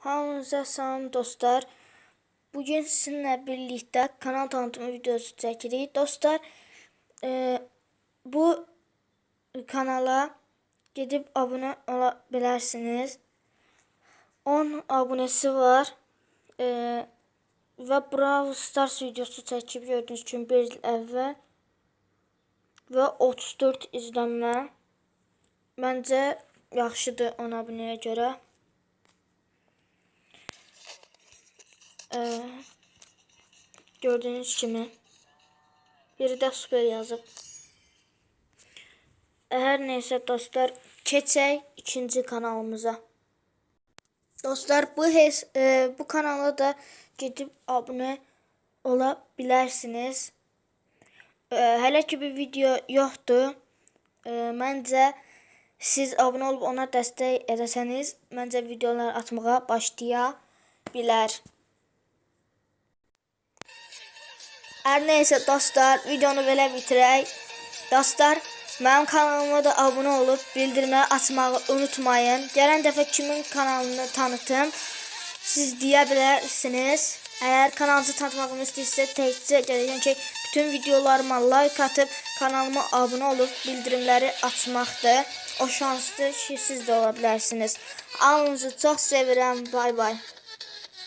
Hamınıza salam dostlar. Bugün sizinlə birlikdə kanal tanıtımı videosu çəkirik. Dostlar, e, bu kanala gedib abunə ola bilərsiniz. 10 abunəsi var. E, və Brawl Stars videosu çəkib gördüyünüz kimi bir il əvvəl və 34 izlənmə. Məncə yaxşıdır 10 abunəyə görə. Ee, gördüğünüz kimi biri de süper yazıp. Her neyse dostlar keçək ikinci kanalımıza. Dostlar bu hes e, bu kanala da gidip abone ola bilərsiniz. E, hələ ki bir video yoxdur. E, məncə siz abone olub ona dəstək edəsəniz, məncə videolar atmağa başlaya bilər. Her neyse dostlar videonu belə bitirək. Dostlar mənim kanalıma da abone olup bildirmə açmağı unutmayın. Gələn dəfə kimin kanalını tanıtım siz deyə bilərsiniz. Əgər kanalınızı tanıtmağımı istəyirsə təkcə ki bütün videolarıma like atıp kanalıma abone olup bildirimləri açmaqdır. O şanslı ki siz də ola bilərsiniz. Alınızı çox sevirəm. Bay bay.